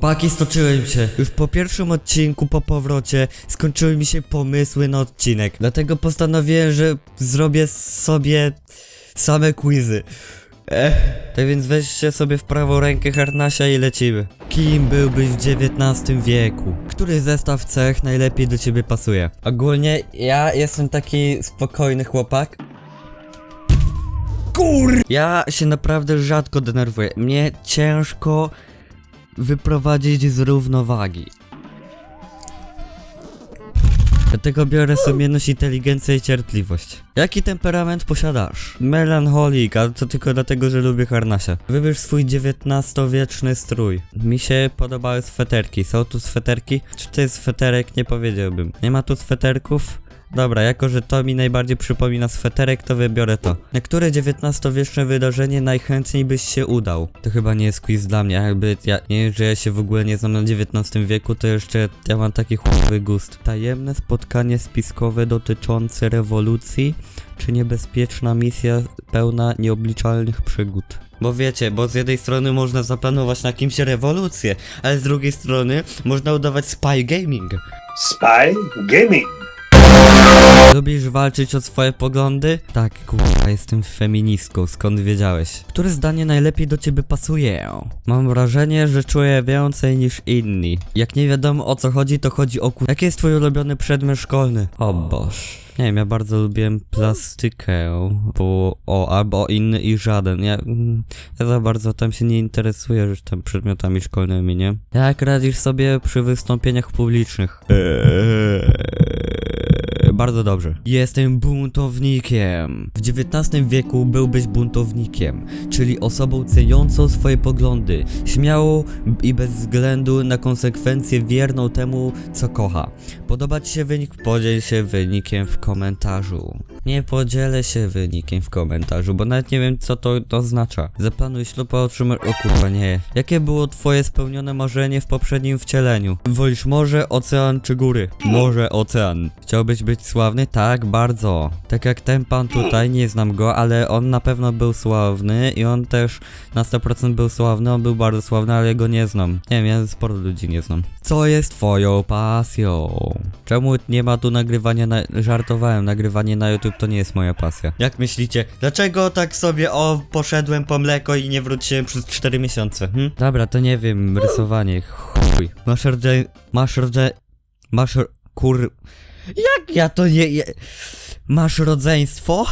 Chłopaki, stoczyłem się. Już po pierwszym odcinku po powrocie skończyły mi się pomysły na odcinek. Dlatego postanowiłem, że zrobię sobie same quizy. Eh. Tak więc weźcie sobie w prawą rękę harnasia i lecimy. Kim byłbyś w XIX wieku? Który zestaw cech najlepiej do ciebie pasuje? Ogólnie ja jestem taki spokojny chłopak. Kur... Ja się naprawdę rzadko denerwuję. Mnie ciężko wyprowadzić z równowagi. Dlatego biorę sumienność, inteligencję i cierpliwość. Jaki temperament posiadasz? Melancholik, ale to tylko dlatego, że lubię harnasia. Wybierz swój XIX-wieczny strój. Mi się podobały sweterki. Są tu sweterki? Czy to jest sweterek? Nie powiedziałbym. Nie ma tu sweterków? Dobra, jako że to mi najbardziej przypomina sweterek, to wybiorę to. Na które XIX-wieczne wydarzenie najchętniej byś się udał? To chyba nie jest quiz dla mnie, jakby ja nie wiem, że ja się w ogóle nie znam na XIX wieku, to jeszcze ja mam taki chłopowy gust. Tajemne spotkanie spiskowe dotyczące rewolucji, czy niebezpieczna misja pełna nieobliczalnych przygód? Bo wiecie, bo z jednej strony można zaplanować na kimś rewolucję, ale z drugiej strony można udawać spy gaming. Spy Gaming. Lubisz walczyć o swoje poglądy? Tak, kurwa, jestem feministką, skąd wiedziałeś? Które zdanie najlepiej do ciebie pasuje? Mam wrażenie, że czuję więcej niż inni. Jak nie wiadomo o co chodzi, to chodzi o kur... Jaki jest twój ulubiony przedmiot szkolny? O boż. Nie wiem, ja bardzo lubiłem plastykę, bo o, albo inny i żaden. Ja, ja za bardzo tam się nie interesuję już tam przedmiotami szkolnymi, nie? Jak radzisz sobie przy wystąpieniach publicznych? Eee, bardzo dobrze. Jestem buntownikiem. W XIX wieku byłbyś buntownikiem, czyli osobą ceniącą swoje poglądy, śmiałą i bez względu na konsekwencje wierną temu, co kocha. Podoba ci się wynik? Podziel się wynikiem w komentarzu. Nie podzielę się wynikiem w komentarzu, bo nawet nie wiem, co to oznacza. Zaplanuj ślub, a otrzymasz... O kurwa, nie. Jakie było twoje spełnione marzenie w poprzednim wcieleniu? Wolisz morze, ocean czy góry? Morze, ocean. Chciałbyś być sławny? Tak, bardzo. Tak jak ten pan tutaj, nie znam go, ale on na pewno był sławny i on też na 100% był sławny, on był bardzo sławny, ale go nie znam. Nie wiem, ja sporo ludzi nie znam. Co jest twoją pasją? Czemu nie ma tu nagrywania na... Żartowałem, nagrywanie na YouTube to nie jest moja pasja. Jak myślicie, dlaczego tak sobie o poszedłem po mleko i nie wróciłem przez 4 miesiące? Hm? Dobra, to nie wiem, rysowanie, chuj. Masz rodze... Masz rodze... Masz... Kur... Jak ja to nie... je- Masz rodzeństwo?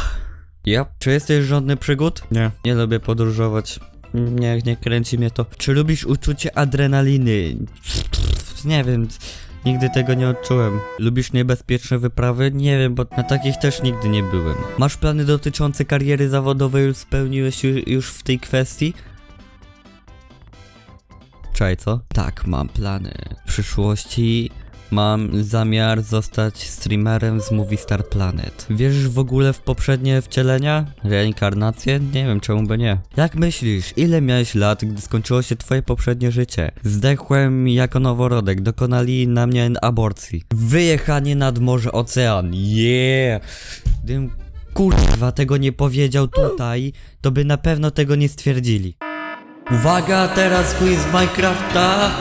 Ja. Czy jesteś żądny przygód? Nie. Nie lubię podróżować. Nie, nie kręci mnie to. Czy lubisz uczucie adrenaliny? Nie wiem. Nigdy tego nie odczułem. Lubisz niebezpieczne wyprawy? Nie wiem, bo na takich też nigdy nie byłem. Masz plany dotyczące kariery zawodowej? Już spełniłeś ju- już w tej kwestii? Czaj, co? Tak, mam plany. W przyszłości mam zamiar zostać streamerem z Movie Star Planet. Wierzysz w ogóle w poprzednie wcielenia? Reinkarnację? Nie wiem, czemu by nie. Jak myślisz, ile miałeś lat, gdy skończyło się twoje poprzednie życie? Zdechłem jako noworodek, dokonali na mnie aborcji. Wyjechanie nad morze ocean, yeah! Gdybym kurwa tego nie powiedział tutaj, to by na pewno tego nie stwierdzili. Uwaga, teraz quiz Minecrafta!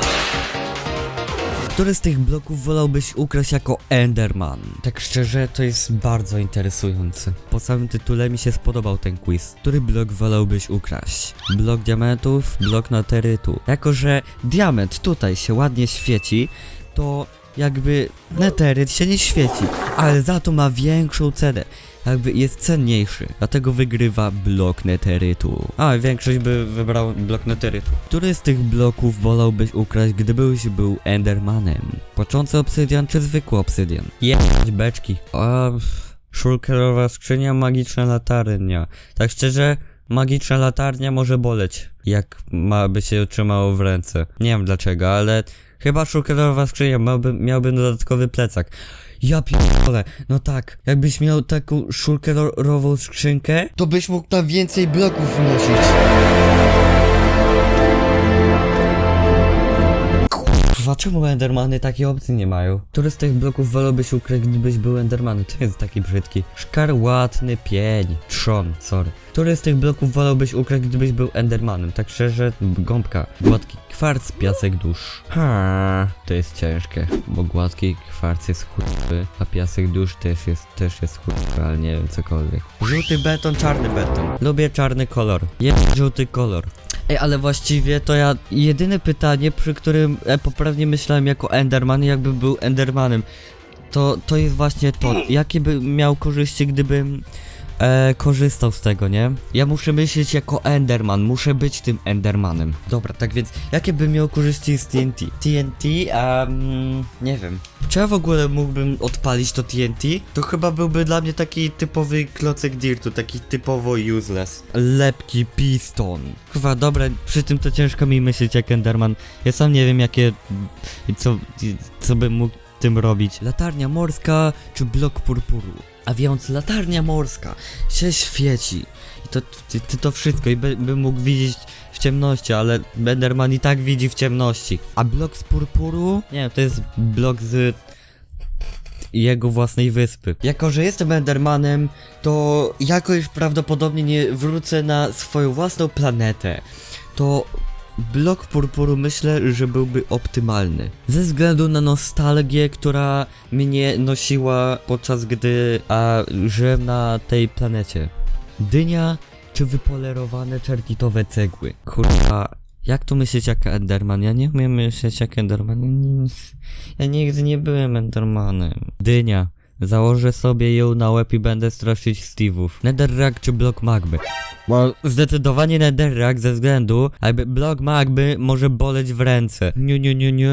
Który z tych bloków wolałbyś ukraść jako Enderman? Tak szczerze, to jest bardzo interesujące. Po samym tytule mi się spodobał ten quiz. Który blok wolałbyś ukraść? Blok diamentów, blok neterytu. Jako, że diament tutaj się ładnie świeci, to jakby neteryt się nie świeci, ale za to ma większą cenę. Jakby jest cenniejszy, dlatego wygrywa blok neterytu. A, większość by wybrał blok neterytu. Który z tych bloków wolałbyś ukraść, gdybyś był Endermanem? Poczący obsydian czy zwykły obsydian? Jebać beczki. A, szulkerowa skrzynia, magiczna latarnia. Tak szczerze, magiczna latarnia może boleć, jak ma by się trzymało w ręce. Nie wiem dlaczego, ale chyba szulkerowa skrzynia miałbym, miałbym dodatkowy plecak. Ja pierdolę, no tak, jakbyś miał taką szulkerową skrzynkę, to byś mógł tam więcej bloków wnosić. Kurwa, czemu Endermany takiej opcji nie mają? Który z tych bloków wolałbyś ukryć, gdybyś był Endermanem? To jest taki brzydki. Szkarłatny pień. Trzon, sorry. Który z tych bloków wolałbyś ukryć, gdybyś był Endermanem? Tak szczerze, gąbka. Gładki kwarc, piasek dusz. Ha, to jest ciężkie, bo gładki kwarc jest chudby, a piasek dusz też jest, też jest chudby, ale nie wiem, cokolwiek. Żółty beton, czarny beton. Lubię czarny kolor. Jest żółty kolor. Ej, ale właściwie to ja jedyne pytanie, przy którym e, poprawnie myślałem jako Enderman, jakby był Endermanem, to, to jest właśnie to, jakie by miał korzyści, gdybym e, korzystał z tego, nie? Ja muszę myśleć jako Enderman, muszę być tym Endermanem. Dobra, tak więc, jakie bym miał korzyści z TNT? TNT, um, nie wiem. Czy ja w ogóle mógłbym odpalić to TNT? To chyba byłby dla mnie taki typowy klocek dirtu, taki typowo useless. Lepki piston. Chyba, dobra, przy tym to ciężko mi myśleć jak Enderman. Ja sam nie wiem jakie, co, co bym mógł tym robić. Latarnia morska czy blok purpuru? A więc latarnia morska się świeci. I to, ty, ty to wszystko i by, bym mógł widzieć w ciemności, ale Enderman i tak widzi w ciemności. A blok z purpuru? Nie, to jest blok z jego własnej wyspy. Jako, że jestem Endermanem, to jakoś prawdopodobnie nie wrócę na swoją własną planetę. To blok purpuru myślę, że byłby optymalny. Ze względu na nostalgię, która mnie nosiła podczas gdy a, żyłem na tej planecie. Dynia czy wypolerowane czerkitowe cegły? Kurwa, jak tu myśleć jak Enderman? Ja nie umiem myśleć jak Enderman. Ja, nigdy nie byłem Endermanem. Dynia. Założę sobie ją na łeb i będę straszyć Steve'ów. Netherrack czy blok magmy? Bo zdecydowanie Netherrack ze względu, jakby blok magmy może boleć w ręce. Nie, nie, nie, nie.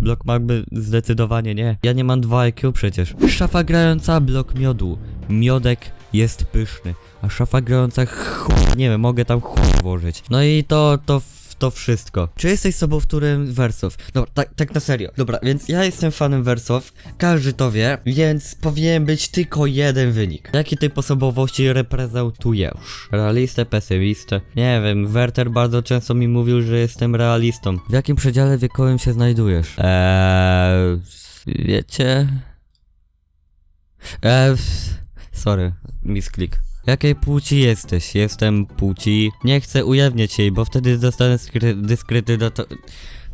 Blok magmy zdecydowanie nie. Ja nie mam 2 IQ przecież. Szafa grająca, blok miodu. Miodek jest pyszny. A szafa grająca chuj, nie wiem, mogę tam chuj włożyć. No i to, to, to wszystko. Czy jesteś sobą w którym wersów? Dobra, tak, tak na serio. Dobra, więc ja jestem fanem wersów, każdy to wie, więc powinien być tylko jeden wynik. Jaki typ osobowości reprezentujesz? Realistę, pesymistę? Nie wiem, Werter bardzo często mi mówił, że jestem realistą. W jakim przedziale wiekowym się znajdujesz? Eee, wiecie... Eee, sorry, misklik. Jakiej płci jesteś? Jestem płci. Nie chcę ujawniać jej, bo wtedy zostanę skry- dyskredyto-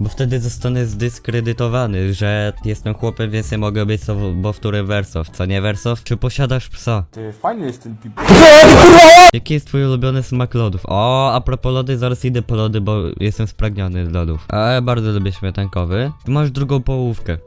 Bo wtedy zostanę zdyskredytowany, że jestem chłopem, więc nie mogę być sobowtórem wersów. Co nie wersów? Czy posiadasz psa? Ty fajny jest ten pip. Jaki jest twój ulubiony smak lodów? O, a propos lody, zaraz idę po lody, bo jestem spragniony z lodów. A ja bardzo lubię śmietankowy. Masz drugą połówkę.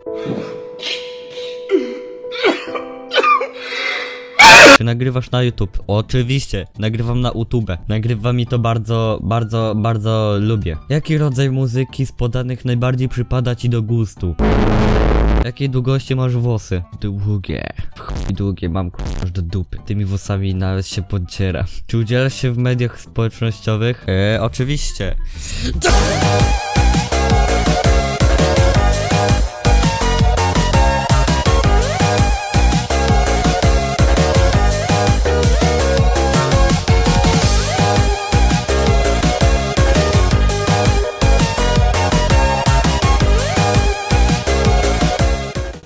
Czy nagrywasz na YouTube? Oczywiście, nagrywam na YouTube. Nagrywam i to bardzo, bardzo, bardzo lubię. Jaki rodzaj muzyki z podanych najbardziej przypada ci do gustu? Jakiej długości masz włosy? Długie. Chuj długie, mam aż do dupy. Tymi włosami nawet się podciera. Czy udzielasz się w mediach społecznościowych? Eee, oczywiście.